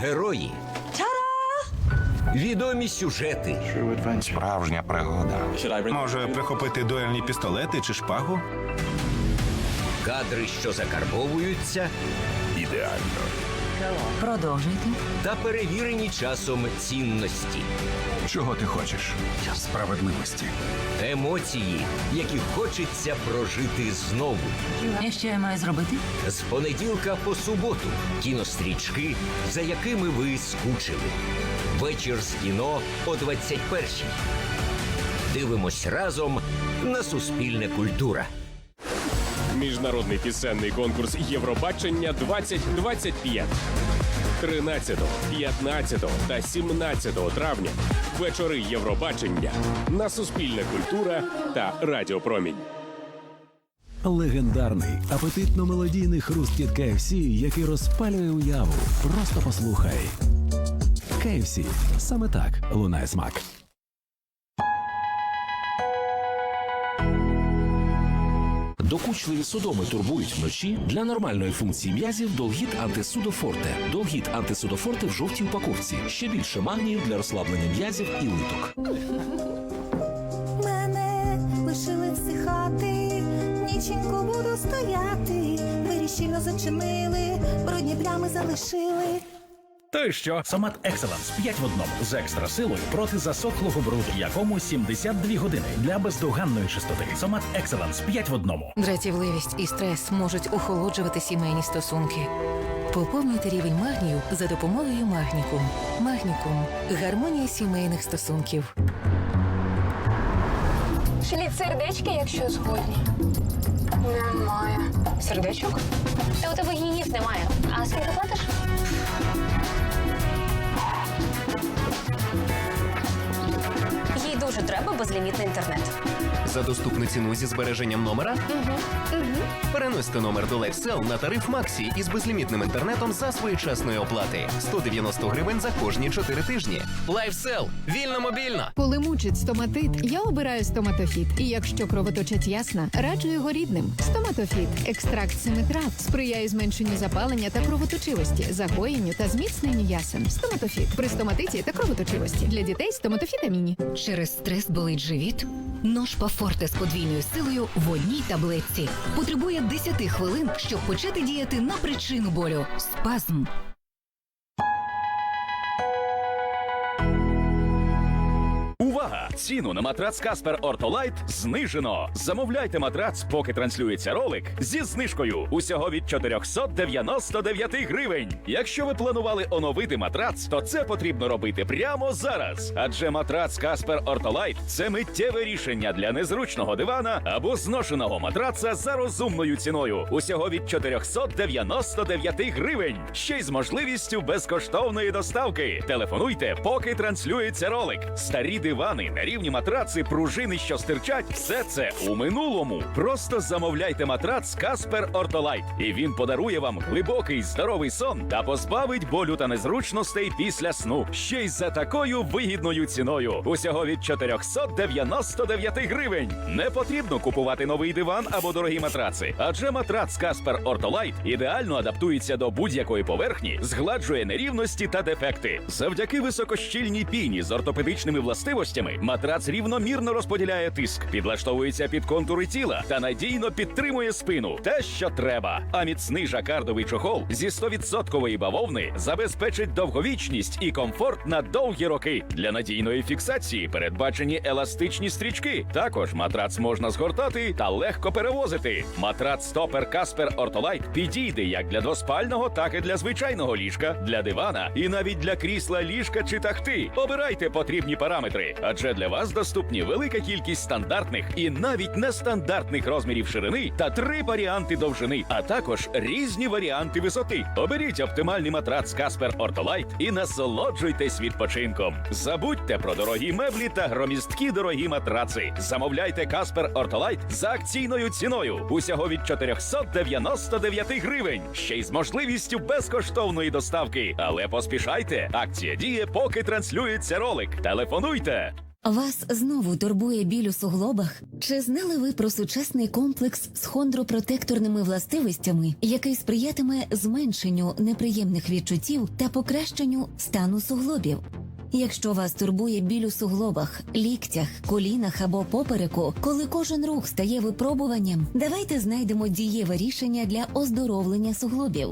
герої. Відомі сюжети, Справжня пригода. Може прихопити дуельні пістолети чи шпагу? кадри, що закарбовуються, Ідеально. Продовжуйте. та перевірені часом цінності, Чого ти хочеш? Справедливості. емоції, які хочеться прожити знову. І що я маю зробити? З понеділка по суботу кінострічки, за якими ви скучили. Вечір з кіно о 21-й. Дивимось разом на Суспільне культура. Міжнародний пісенний конкурс Євробачення 2025. 13, 15 та 17 травня вечори Євробачення на Суспільне культура та Радіо Промінь. Легендарний апетитно-мелодійний хрусткіт KFC, який розпалює уяву. Просто послухай. KFC. саме так лунає смак. Докучливі судоми турбують вночі. Для нормальної функції м'язів Долгіт антисудофорте. Долгіт антисудофорте в жовтій упаковці. Ще більше магнію для розслаблення м'язів і литок. Мене лишили всихати, ніченько буду стояти. Двері зачинили, брудні плями залишили. То й що? Сомат Екселенс 5 в одному з екстра силою проти засохлого бруду, якому 72 години для бездоганної чистоти. Сомат Екселенс 5 в одному. Дратівливість і стрес можуть охолоджувати сімейні стосунки. Поповнюйте рівень магнію за допомогою Магнікум. Магнікум гармонія сімейних стосунків. Шліть сердечки, якщо згодні. Немає. Сердечок? Та у тебе гінів немає. А скільки платиш? Дуже треба безлімітний інтернет. За доступну ціну зі збереженням номера переносьте номер до LifeSell на тариф Максі із безлімітним інтернетом за своєчасної оплати 190 гривень за кожні 4 тижні. LifeSell. вільно мобільно. Коли мучить стоматит, я обираю стоматофіт. І якщо кровоточить ясна, раджу його рідним. Стоматофіт. Екстракт семи трав сприяє зменшенню запалення та кровоточивості, загоєнню та зміцненню ясен. Стоматофіт при стоматиті та кровоточивості для дітей стоматофіт Аміні. Через стрес болить живіт? Нож Пафорте з подвійною силою в одній таблетці. Потребує 10 хвилин, щоб почати діяти на причину болю. Спазм. Ціну на матрац Каспер Ортолайт знижено. Замовляйте матрац, поки транслюється ролик зі знижкою усього від 499 гривень. Якщо ви планували оновити матрац, то це потрібно робити прямо зараз. Адже матрац Каспер Ортолайт це миттєве рішення для незручного дивана або зношеного матраца за розумною ціною. Усього від 499 гривень. Ще й з можливістю безкоштовної доставки. Телефонуйте, поки транслюється ролик. Старі дивани, нерівні матраци, пружини, що стирчать. Все це у минулому. Просто замовляйте матрац Каспер Ортолайт, і він подарує вам глибокий здоровий сон та позбавить болю та незручностей після сну. Ще й за такою вигідною ціною. Усього від 499 гривень. Не потрібно купувати новий диван або дорогі матраци, адже матрац Каспер Ортолайт ідеально адаптується до будь-якої поверхні, згладжує нерівності та дефекти. Завдяки високощільній піні з ортопедичними властивостями матрац рівномірно розподіляє тиск, підлаштовується під контури тіла та надійно підтримує спину. Те, що треба. А міцний жакардовий чохол зі 100% бавовни забезпечить довговічність і комфорт на довгі роки. Для надійної фіксації передбачені еластичні стрічки. Також матрац можна згортати та легко перевозити. Матрац стопер Каспер Ортолайт підійде як для двоспального, так і для звичайного ліжка, для дивана і навіть для крісла ліжка чи тахти. Обирайте потрібні параметри, адже для вас доступні велика кількість стандартних і навіть нестандартних розмірів ширини та три варіанти довжини, а також різні варіанти висоти. Оберіть оптимальний матрац Каспер Ортолайт і насолоджуйтесь відпочинком. Забудьте про дорогі меблі та громісткі дорогі матраци. Замовляйте Каспер Ортолайт за акційною ціною усього від 499 гривень. Ще й з можливістю безкоштовної доставки. Але поспішайте, акція діє, поки транслюється ролик. Телефонуйте. Вас знову турбує біль у суглобах? Чи знали ви про сучасний комплекс з хондропротекторними властивостями, який сприятиме зменшенню неприємних відчуттів та покращенню стану суглобів? Якщо вас турбує біль у суглобах, ліктях, колінах або попереку, коли кожен рух стає випробуванням, давайте знайдемо дієве рішення для оздоровлення суглобів.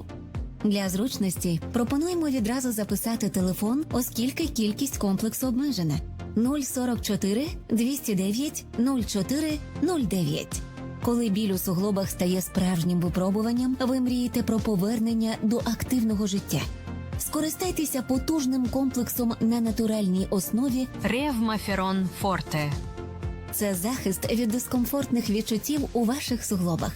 Для зручності пропонуємо відразу записати телефон, оскільки кількість комплексу обмежена 044 209 04 09. Коли біль у суглобах стає справжнім випробуванням, ви мрієте про повернення до активного життя. Скористайтеся потужним комплексом на натуральній основі Ревмаферон Форте. це захист від дискомфортних відчуттів у ваших суглобах.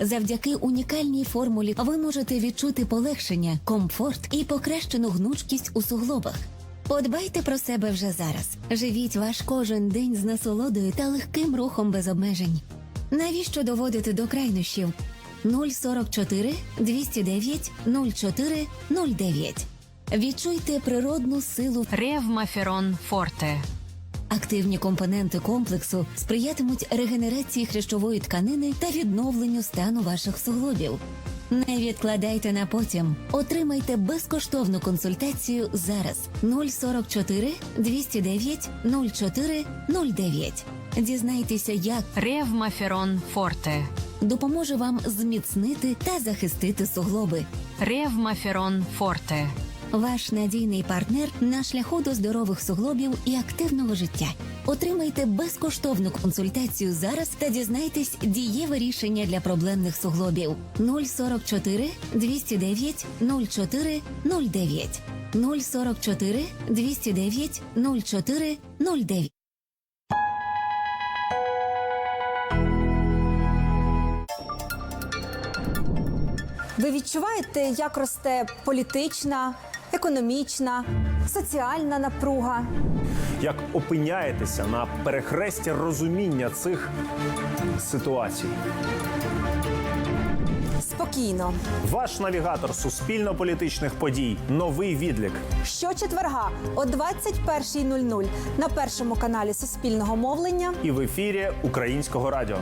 Завдяки унікальній формулі ви можете відчути полегшення, комфорт і покращену гнучкість у суглобах. Подбайте про себе вже зараз. Живіть ваш кожен день з насолодою та легким рухом без обмежень. Навіщо доводити до крайнощів? 044 209 04 09. Відчуйте природну силу Ревмаферон Форте. Активні компоненти комплексу сприятимуть регенерації хрящової тканини та відновленню стану ваших суглобів. Не відкладайте на потім. Отримайте безкоштовну консультацію зараз 044 209 04 09. Дізнайтеся, як Ревмаферон Форте. допоможе вам зміцнити та захистити суглоби. Ревмаферон Форте. Ваш надійний партнер на шляху до здорових суглобів і активного життя. Отримайте безкоштовну консультацію зараз та дізнайтесь дієве рішення для проблемних суглобів. 044 209 04 09 044 209 04 09 Ви відчуваєте, як росте політична, економічна, соціальна напруга? як опиняєтеся на перехресті розуміння цих ситуацій. Спокійно. Ваш навігатор суспільно-політичних подій. Новий відлік. Щочетверга о 21.00 на першому каналі Суспільного мовлення. І в ефірі Українського радіо.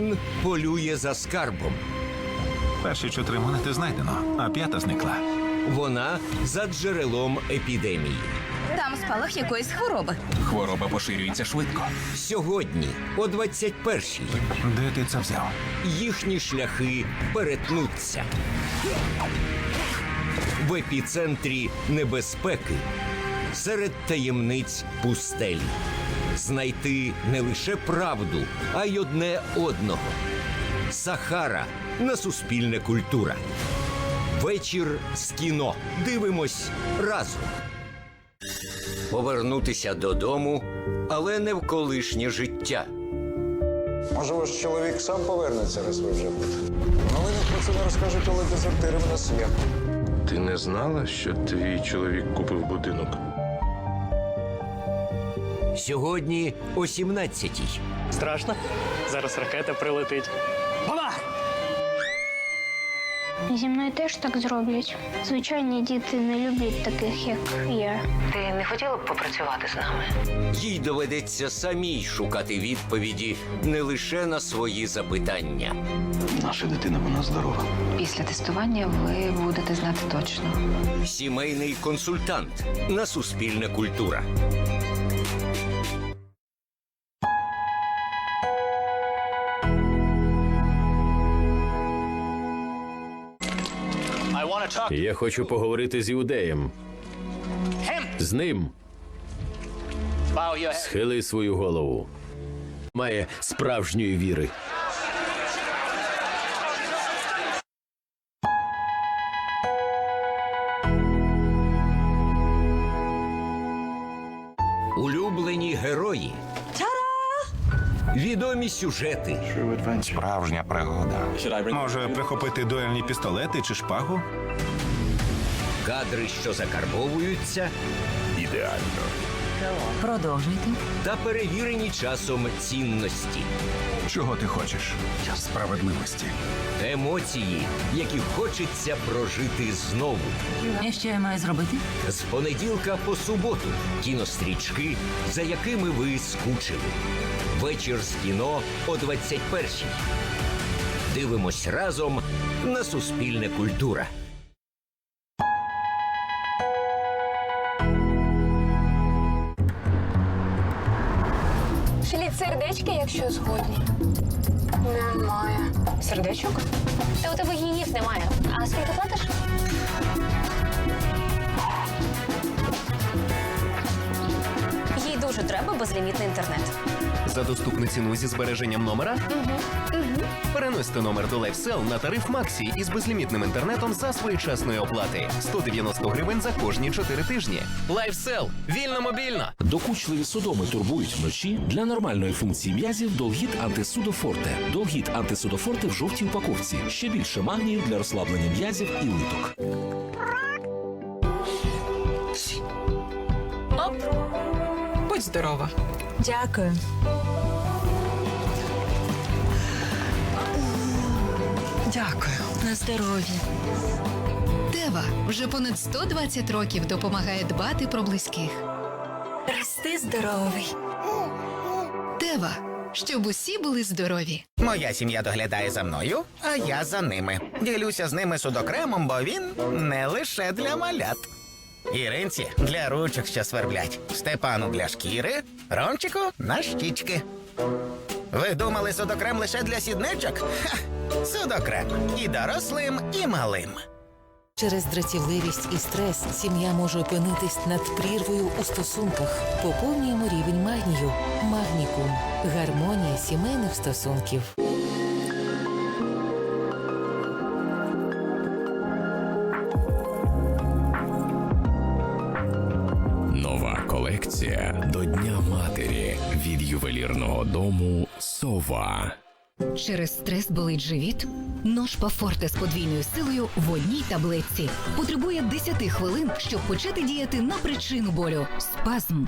Він полює за скарбом. Перші чотири монети знайдено, а п'ята зникла. Вона за джерелом епідемії. Там спалах якоїсь хвороби. Хвороба поширюється швидко. Сьогодні, о 21-й, Де ти це взяв? їхні шляхи перетнуться. В епіцентрі небезпеки серед таємниць пустелі. Знайти не лише правду, а й одне одного. Сахара на суспільне культура. Вечір з кіно. Дивимось разом. Повернутися додому, але не в колишнє життя. Може, ваш чоловік сам повернеться, раз ви вже тут. Новини про це не розкажуть, але дезертири в нас є. Ти не знала, що твій чоловік купив будинок? Сьогодні о 17-й. Страшно? Зараз ракета прилетить. Зі мною теж так зроблять. Звичайні діти не люблять таких, як я. Ти не хотіла б попрацювати з нами? Їй доведеться самій шукати відповіді не лише на свої запитання. Наша дитина вона здорова. Після тестування ви будете знати точно. Сімейний консультант на Суспільне культура. Я хочу поговорити з іудеєм. З ним. Схили свою голову. Має справжньої віри. Сюжети. Справжня пригода. Може прихопити дуельні пістолети чи шпагу? Кадри, що закарбовуються. Ідеально. Продовжуйте. та перевірені часом цінності. Чого ти хочеш? Справедливості. Емоції, які хочеться прожити знову. І що я маю зробити? З понеділка по суботу кінострічки, за якими ви скучили. Вечір з кіно о 21-й. Дивимось разом на Суспільне культура. Шліть сердечки, якщо згодні. Немає. Сердечок? Та у тебе гінів немає. А скільки платиш? Їй дуже треба безлімітний інтернет. За доступну ціну зі збереженням номера переносьте номер до LifeSell на тариф Максі із безлімітним інтернетом за своєчасної оплати 190 гривень за кожні 4 тижні. LifeSell. вільно мобільно. Докучливі судоми турбують вночі. Для нормальної функції м'язів Долгіт антисудофорте. Долгіт антисудофорте в жовтій упаковці. Ще більше магнію для розслаблення м'язів і литок. Оп. Будь здорова. Дякую. Дякую. На здоров'я. Тева вже понад 120 років допомагає дбати про близьких. Рости здоровий. Тева, щоб усі були здорові. Моя сім'я доглядає за мною, а я за ними. Ділюся з ними судокремом, бо він не лише для малят. Іринці для ручок, що сверблять, Степану для шкіри, Ромчику на щічки. Ви думали судокрем лише для сідничок? Ха! Судокрем і дорослим, і малим. Через дратівливість і стрес сім'я може опинитись над прірвою у стосунках. Поповнюємо рівень магнію. Магнікум. Гармонія сімейних стосунків. Нова колекція до Дня матері від ювелірного дому Сова. Через стрес болить живіт? Нож Пафорте з подвійною силою в одній таблетці. Потребує 10 хвилин, щоб почати діяти на причину болю. Спазм.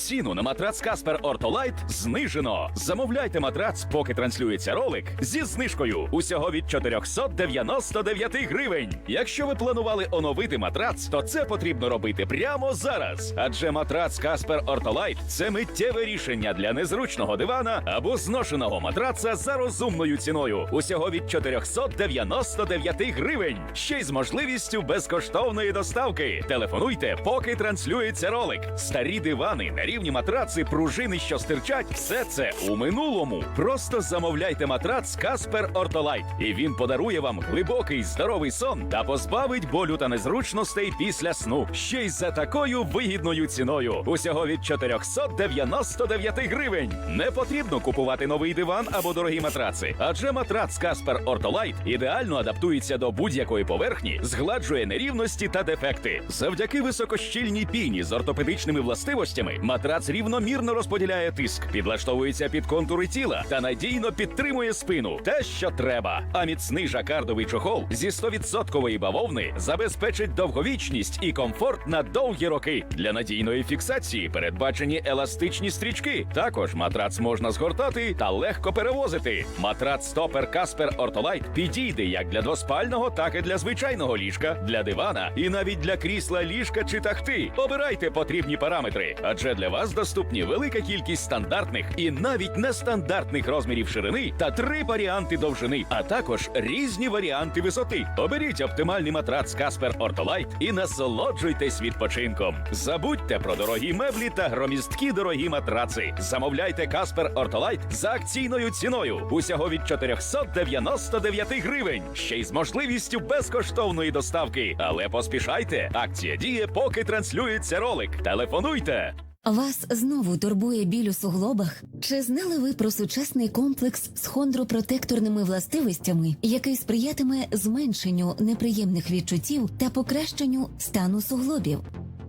Ціну на матрац Каспер Ортолайт знижено. Замовляйте матрац, поки транслюється ролик зі знижкою усього від 499 гривень. Якщо ви планували оновити матрац, то це потрібно робити прямо зараз. Адже матрац Каспер Ортолайт це миттєве рішення для незручного дивана або зношеного матраца за розумною ціною. Усього від 499 гривень. Ще й з можливістю безкоштовної доставки. Телефонуйте, поки транслюється ролик. Старі дивани, нерівні матраци, пружини, що стирчать, все це у минулому. Просто замовляйте матрац Каспер Ортолайт, і він подарує вам глибокий здоровий сон та позбавить болю та незручностей після сну. Ще й за такою вигідною ціною. Усього від 499 гривень. Не потрібно купувати новий диван або дорогі матраци, адже матрац Каспер Ортолайт ідеально адаптується до будь-якої поверхні, згладжує нерівності та дефекти. Завдяки високощільній піні з ортопедичними властивостями матрац рівномірно розподіляє тиск, підлаштовується під контури тіла та надійно підтримує спину. Те, що треба. А міцний жакардовий чохол зі 100% бавовни забезпечить довговічність і комфорт на довгі роки. Для надійної фіксації передбачені еластичні стрічки. Також матрац можна згортати та легко перевозити. Матрац стопер Каспер Ортолайт підійде як для двоспального, так і для звичайного ліжка, для дивана і навіть для крісла ліжка чи тахти. Обирайте потрібні параметри, адже для вас доступні велика кількість стандартних і навіть нестандартних розмірів ширини та три варіанти довжини, а також різні варіанти висоти. Оберіть оптимальний матрац Каспер Ортолайт і насолоджуйтесь відпочинком. Забудьте про дорогі меблі та громісткі дорогі матраци. Замовляйте Каспер Ортолайт за акційною ціною усього від 499 гривень. Ще й з можливістю безкоштовної доставки. Але поспішайте, акція діє, поки транслюється ролик. Телефонуйте. Вас знову турбує біль у суглобах? Чи знали ви про сучасний комплекс з хондропротекторними властивостями, який сприятиме зменшенню неприємних відчуттів та покращенню стану суглобів?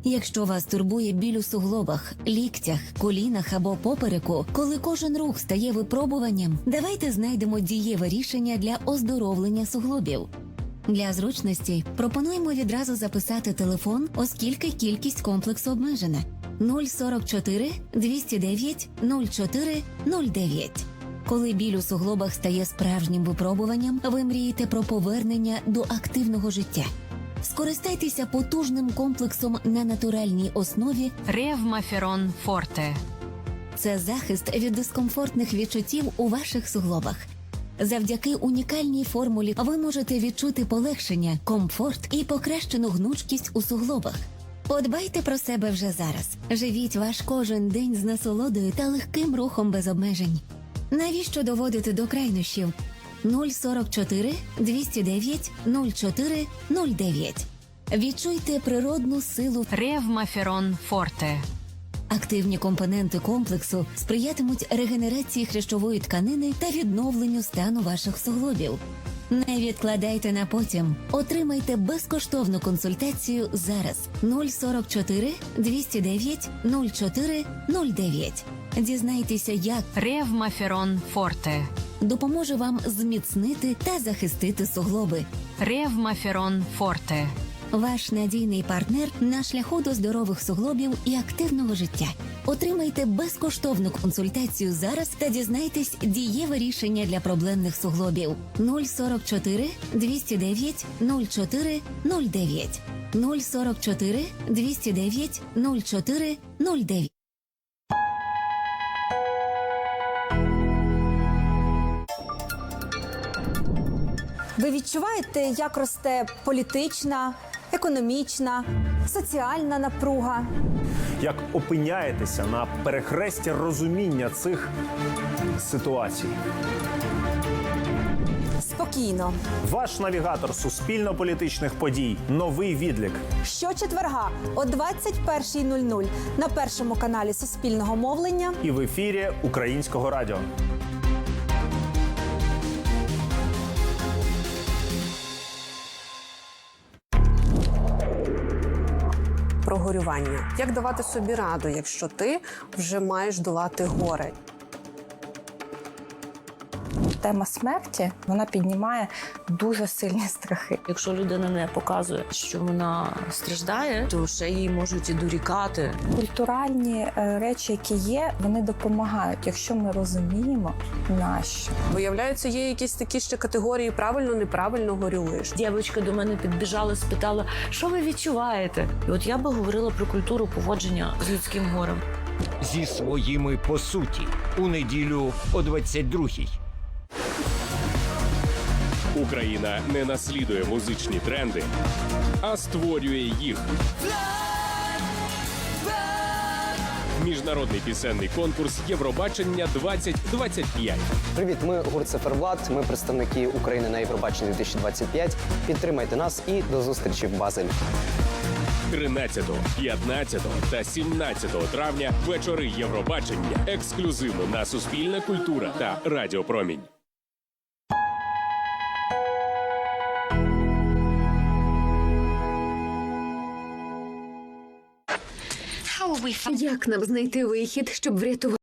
Якщо вас турбує біль у суглобах, ліктях, колінах або попереку, коли кожен рух стає випробуванням, давайте знайдемо дієве рішення для оздоровлення суглобів. Для зручності пропонуємо відразу записати телефон, оскільки кількість комплексу обмежена 044 209 04 09. Коли біль у суглобах стає справжнім випробуванням, ви мрієте про повернення до активного життя. Скористайтеся потужним комплексом на натуральній основі Ревмаферон Форте. це захист від дискомфортних відчуттів у ваших суглобах. Завдяки унікальній формулі ви можете відчути полегшення, комфорт і покращену гнучкість у суглобах. Подбайте про себе вже зараз. Живіть ваш кожен день з насолодою та легким рухом без обмежень. Навіщо доводити до крайнощів? 044 209 04 09. Відчуйте природну силу Ревмаферон Форте. Активні компоненти комплексу сприятимуть регенерації хрящової тканини та відновленню стану ваших суглобів. Не відкладайте на потім. Отримайте безкоштовну консультацію зараз 044 209 04 09. Дізнайтеся, як Ревмаферон Форте. допоможе вам зміцнити та захистити суглоби. Ревмаферон Форте. Ваш надійний партнер на шляху до здорових суглобів і активного життя. Отримайте безкоштовну консультацію зараз та дізнайтесь дієве рішення для проблемних суглобів. 044 209 04 09 044 209 04 09 Ви відчуваєте, як росте політична, економічна, соціальна напруга? Як опиняєтеся на перехресті розуміння цих ситуацій? Спокійно. Ваш навігатор суспільно-політичних подій. Новий відлік. Щочетверга о 21.00 на першому каналі Суспільного мовлення І в ефірі Українського радіо. Про горювання. Як давати собі раду, якщо ти вже маєш долати горе? Тема смерті вона піднімає дуже сильні страхи. Якщо людина не показує, що вона страждає, то ще їй можуть і дорікати. Культуральні е, речі, які є, вони допомагають, якщо ми розуміємо, нащо. Виявляється, є якісь такі ще категорії правильно, неправильно горюєш. Дівчинка до мене підбіжала, спитала, що ви відчуваєте? І от я би говорила про культуру поводження з людським горем. Зі своїми по суті у неділю о 22-й. Україна не наслідує музичні тренди, а створює їх. Міжнародний пісенний конкурс Євробачення 2025. Привіт, ми гурт Циферблат. Ми представники України на Євробаченні 2025. Підтримайте нас і до зустрічі в Базелі. 13, 15 та 17 травня вечори Євробачення ексклюзивно на Суспільна культура та Радіопромінь. Як нам знайти вихід, щоб врятувати?